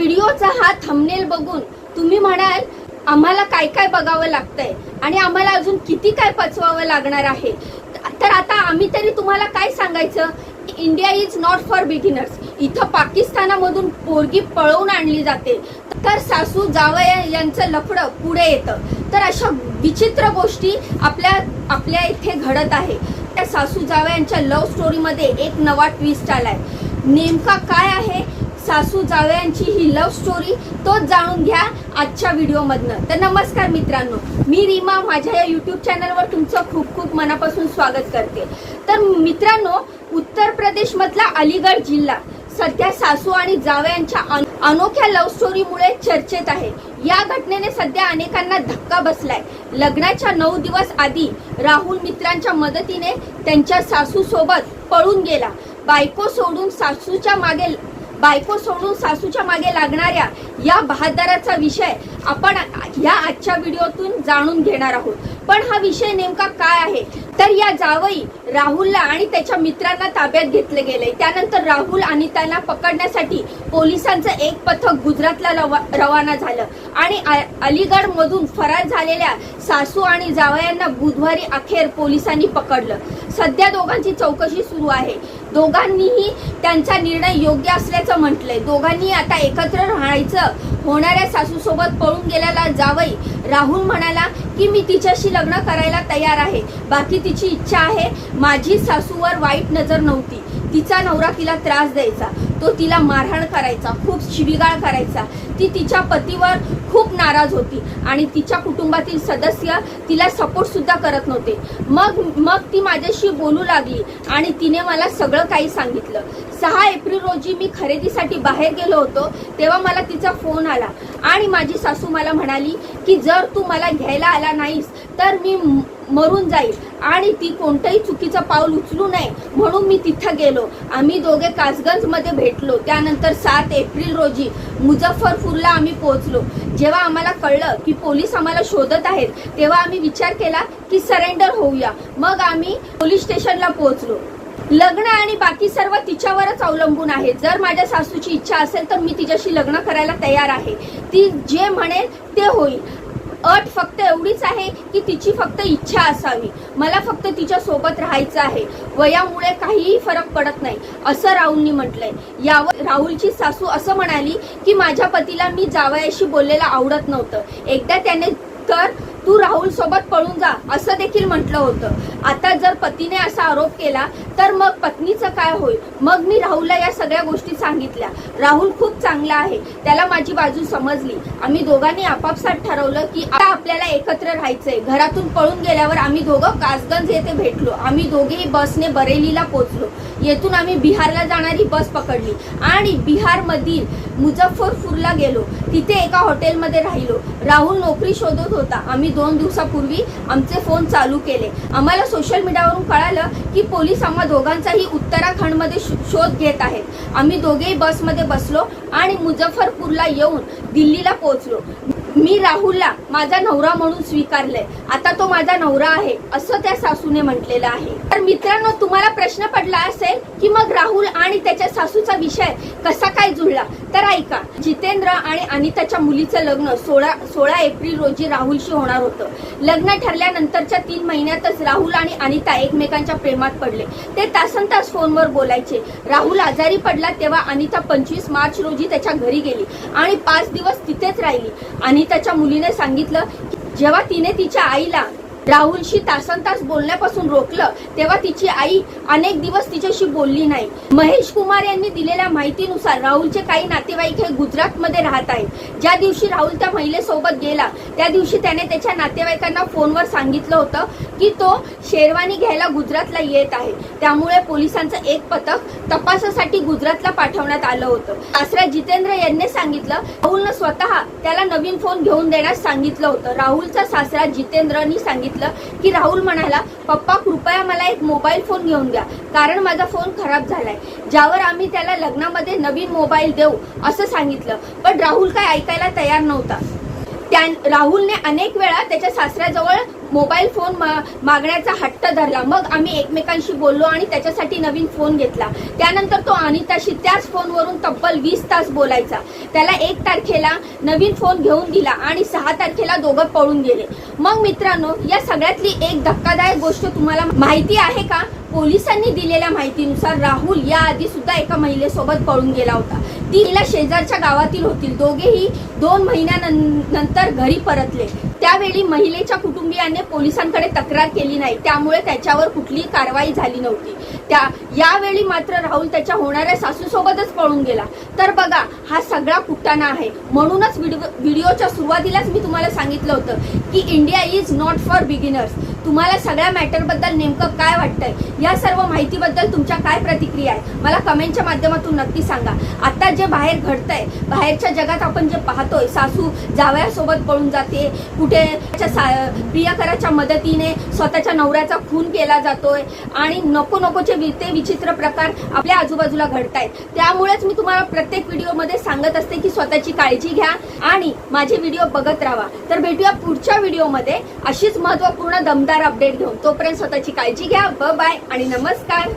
व्हिडिओचा हा थंबनेल बघून तुम्ही म्हणाल आम्हाला काय काय बघावं लागतंय आणि आम्हाला अजून किती काय पचवावं लागणार आहे? तर आता आम्ही तरी तुम्हाला काय सांगायचं? India is not for beginners इथं पाकिस्तानामधून पोरगी पळवून आणली जाते. तर सासू जावया यांचं लफडं पुढे येतं. तर अशा विचित्र गोष्टी आपल्या आपल्या इथे घडत आहे. त्या सासू जावयांच्या लव्ह स्टोरीमध्ये एक नवा ट्विस्ट आलाय. नेमका काय आहे? सासू जावयांची ही लव्ह स्टोरी तोच जाणून घ्या आजच्या व्हिडिओमधनं तर नमस्कार मित्रांनो मी रीमा माझ्या या यूट्यूब चॅनलवर तुमचं खूप खूप मनापासून स्वागत करते. तर मित्रांनो उत्तर प्रदेशमधला अलीगड जिल्हा सध्या सासू आणि जावयांच्या अनोख्या लव्ह स्टोरीमुळे चर्चेत आहे. या घटनेने सध्या अनेकांना धक्का बसलाय. लग्नाच्या नऊ दिवस आधी राहुल मित्रांच्या मदतीने त्यांच्या सासू सोबत पळून गेला. बायको सोडून सासूच्या मागे बायको सोडून सासूच्या मागे लागणाऱ्या या बहादराचा विषय आपण या आजच्या व्हिडिओतून जाणून घेणार आहोत. पण हा विषय नेमका काय आहे? तर या जावई राहुलला आणि त्याच्या मित्रांना ताब्यात घेतले गेले त्यानंतर राहुल आणि त्यांना पकडण्यासाठी पोलिसांचं एक पथक गुजरातला रवा- रवाना झालं. आणि अलीगड मधून फरार झालेल्या सासू आणि जावयांना बुधवारी अखेर पोलिसांनी पकडलं. सध्या दोघांची चौकशी सुरू आहे. दोघांनीही त्यांचा निर्णय योग्य असल्याचं म्हटलंय. दोघांनी आता एकत्र राहायचं होणाऱ्या सासूसोबत पळून गेलेला जावई राहुल म्हणाला की मी तिच्याशी लग्न करायला तयार आहे. बाकी तिची इच्छा आहे. माझी सासूवर वाईट नजर नव्हती. तिचा नवरा तिला त्रास द्यायचा. तो तिला मारहाण करायचा खूप शिवीगाळ करायचा. ती तिच्या पतीवर खूप नाराज होती आणि तिच्या कुटुंबातील सदस्य तिला सपोर्ट सुद्धा करत नव्हते. मग मग ती माझ्याशी बोलू लागली आणि तिने मला सगळं काही सांगितलं. सहा एप्रिल रोजी मी खरेदीसाठी बाहेर गेलो होतो तेव्हा मला तिचा फोन आला. आणि माझी सासू मला म्हणाली की जर तू मला घ्यायला आला नाहीस तर मी मरून जाईल. आणि ती कोणतंही चुकीचं पाऊल उचलू नये म्हणून मी तिथं गेलो. आम्ही दोघे कासगंजमध्ये भेटलो. त्यानंतर सात एप्रिल रोजी मुझफ्फरपूरला आम्ही पोहोचलो. जेव्हा आम्हाला कळलं की पोलीस आम्हाला शोधत आहेत तेव्हा आम्ही विचार केला की सरेंडर होऊया. मग आम्ही पोलीस स्टेशनला पोहोचलो. लग्न आणि बाकी सर्व तिच्यावरच अवलंबून आहे. जर माझ्या सासूची इच्छा असेल तर मी तिच्याशी लग्न करायला तयार आहे. ती जे म्हणेल ते होईल. अट फक्त एवढीच आहे की तिची फक्त इच्छा असावी. मला फक्त तिच्या सोबत राहायचं आहे. वयामुळे काहीही फरक पडत नाही असं राहुलनी म्हटलंय. यावर राहुलची सासू असं म्हणाली की माझ्या पतीला मी जावयाशी बोललेलं आवडत नव्हतं. एकदा त्याने तर तू राहुल सोबत पळून जा असं देखील म्हटलं होतं. आता जर पतीने असा आरोप केला तर मग पत्नीचं काय होईल? मग मी राहुलला या सगळ्या गोष्टी सांगितल्या. राहुल खूप चांगला आहे. त्याला माझी बाजू समजली. आम्ही दोघांनी आपापसात ठरवलं की आता आपल्याला एकत्र राहायचंय. घरातून पळून गेल्यावर आम्ही दोघं कासगंज येथे भेटलो. आम्ही दोघेही बसने बरेलीला पोचलो. येथून आम्ही बिहारला जाणारी बस पकडली. आणि बिहार मधील मुझफ्फरपूरला गेलो. तिथे एका हॉटेलमध्ये राहिलो. राहुल नोकरी शोधत होता. आम्ही दोन दिवसापूर्वी आमचे फोन चालू केले. आम्हाला सोशल मीडियावरून कळालं की पोलीस तेव्हा दोघांचाही उत्तराखंडमध्ये शो- शोध घेत आहेत. आम्ही दोघेही बसमध्ये बसलो आणि मुझफ्फरपूरला येऊन दिल्लीला पोहोचलो. मी राहुलला माझा नवरा म्हणून स्वीकारलंय. आता तो माझा नवरा आहे असं त्या सासूने म्हटलेलं आहे. तर मित्रांनो तुम्हाला प्रश्न पडला की मग राहुल आणि त्याच्या सासूचा विषय कसा काय जुळला? तर ऐका जितेंद्र आणि अनिताच्या मुलीचं लग्न सोळा सोळा एप्रिल रोजी राहुलशी होणार होतं. लग्न ठरल्यानंतरच्या तीन महिन्यातच राहुल आणि अनिता एकमेकांच्या प्रेमात पडले. ते तासन तास फोनवर बोलायचे. राहुल आजारी पडला तेव्हा अनिता पंचवीस मार्च रोजी त्याच्या घरी गेली आणि पाच दिवस तिथेच राहिली. अनिताच्या मुलीने सांगितलं की जेव्हा तिने तिच्या आईला राहुलशी तासन तास बोलण्यापासून रोखलं तेव्हा तिची आई अनेक दिवस तिच्याशी बोलली नाही. महेश कुमार यांनी दिलेल्या माहितीनुसार राहुलचे काही नातेवाईक हे गुजरातमध्ये राहत आहेत. ज्या दिवशी राहुल त्या महिलेसोबत गेला त्या दिवशी त्याने त्याच्या नातेवाईकांना फोनवर सांगितलं होतं की तो शेरवानी घ्यायला गुजरातला येत आहे. त्यामुळे पोलिसांचं एक पथक तपासासाठी गुजरातला पाठवण्यात आलं होतं. सासरा जितेंद्र यांनी सांगितलं राहुलनं स्वतः त्याला नवीन फोन घेऊन देण्यास सांगितलं होतं. राहुलचा सासरा जितेंद्रनी सांगितलं की राहुल म्हणाला पप्पा कृपया मला एक मोबाईल फोन घेऊन द्या कारण माझा फोन खराब झालाय. ज्यावर आम्ही त्याला लग्नामध्ये नवीन मोबाईल देऊ असं सांगितलं. पण राहुल काय ऐकायला तयार नव्हता. त्या राहुलने अनेक वेळा त्याच्या सासऱ्याजवळ मोबाईल फोन मा- मागण्याचा हट्ट धरला. मग आम्ही एकमेकांशी बोललो आणि त्याच्यासाठी नवीन फोन घेतला. त्यानंतर तो अनिताशी त्याच फोनवरून तब्बल वीस तास बोलायचा. त्याला एक तारखेला नवीन फोन घेऊन दिला आणि सहा तारखेला दोघं पळून गेले. मग मित्रांनो या सगळ्यातली एक धक्कादायक गोष्ट तुम्हाला माहिती आहे का? पोलिसांनी दिलेल्या माहितीनुसार राहुल या आधी सुद्धा एका महिलेसोबत पळून गेला होता. ती तिला शेजारच्या गावातील होतील. दोघेही दोन महिन्यानंतर घरी परतले. त्यावेळी महिलेच्या कुटुंबियांनी पोलिसांकडे तक्रार केली नाही. त्यामुळे त्याच्यावर कुठलीही कारवाई झाली नव्हती. त्या यावेळी मात्र राहुल त्याच्या होणाऱ्या सासूसोबतच पळून गेला. तर बघा हा सगळा कुटाणा आहे. म्हणूनच व्हिडिओच्या सुरुवातीलाच मी तुम्हाला सांगितलं होतं की India is not for beginners तुम्हाला सगळ्या मॅटरबद्दल नेमकं काय वाटतंय? या सर्व माहितीबद्दल तुमच्या काय प्रतिक्रिया आहे मला कमेंटच्या माध्यमातून नक्की सांगा. आता जे बाहेर घडतंय बाहेरच्या जगात आपण जे पाहतोय सासू जावयासोबत पळून जाते कुठे त्याच्या सा- प्रियकराच्या मदतीने स्वतःच्या नवऱ्याचा खून केला जातोय आणि नको नकोचे वि- ते विचित्र प्रकार आपल्या आजूबाजूला घडत आहेत त्यामुळेच मी तुम्हाला प्रत्येक व्हिडिओमध्ये सांगत असते की स्वतःची काळजी घ्या आणि माझे व्हिडिओ बघत राहा. तर भेटूया पुढच्या व्हिडिओमध्ये. अशीच महत्त्वपूर्ण दमदार अपडेट घेऊन तोपर्यंत स्वतःची काळजी घ्या. ब बाय आणि नमस्कार.